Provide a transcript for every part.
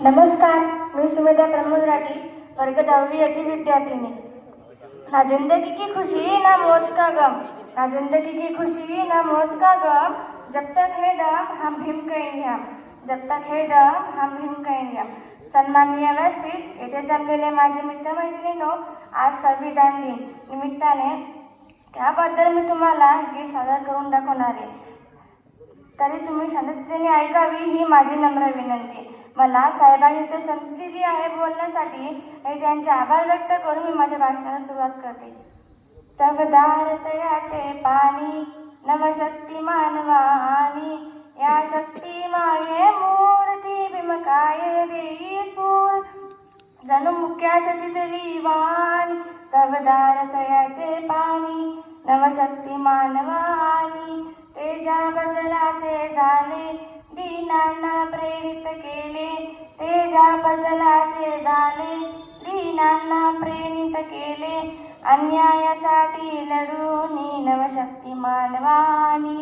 नमस्कार मी सुमेधा प्रमोद राठी वर्ग दहावी याची विद्यार्थिनी. ना जिंदगी की खुशी ना मौत का गम. ना जिंदगी की खुशी ना मौत का गम. जब तक है दम हम भीम कहेंगे हम. जब तक है दम हम भीम कहेंगे हम. सन्माननीय व्यासपीठ येथे जमलेले माझे मित्रमैत्रिणींनो आज संविधान दिन. निमित्ताने त्याबद्दल मी तुम्हाला गीत सादर करून दाखवणार आहे. तरी तुम्ही शांततेने ऐकावी ही माझी नम्र विनंती. मला साहेबांनी ते संधी दिली आहे बोलण्यासाठी आणि त्यांचे आभार व्यक्त करून मी माझ्या भाषणाला सुरुवात करते. चवदार तयाचे पाणी नवशक्ती मानवानी या शक्ती माये मूर्ती भीमकाय देई स्फूर जणू मुख्यासाठी तरी वान चवदार तयाचे पाणी नवशक्ती मानवा झाले. दीनांना प्रेरित केले. तेजा बदलाचे झाले. दीनांना प्रेरित केले. अन्यायासाठी लढून नवशक्ती मानवानी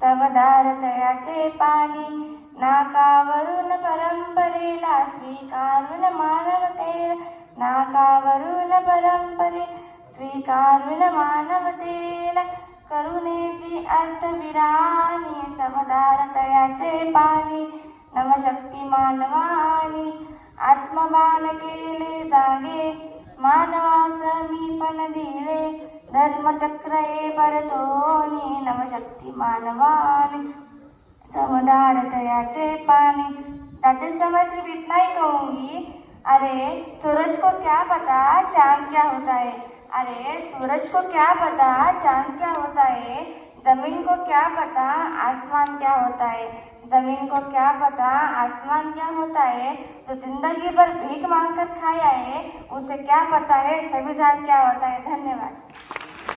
सवदार तयाचे पाणी नाकावरून परंपरेला स्वीकारून मानवतेला नाकावरून परंपरे स्वीकारून मानवतेला अंतविराणी अर्थविराणी समदार तळ्याचे पाणी नवशक्ती मानवानी आत्मबान केले जागे मानवास मी पण दिले धर्मचक्र हे परतोनी नवशक्ती मानवानी समदार तळ्याचे पानी ताते समझ इतना ही कहूंगी अरे सूरज को क्या पता चांद क्या होता है? अरे सूरज को क्या पता चांद क्या होता है? ज़मीन को क्या पता आसमान क्या होता है? ज़मीन को क्या पता आसमान क्या होता है? जो ज़िंदगी भर भीख मांग कर खाया है, उसे क्या पता है? संविधान क्या होता है? धन्यवाद।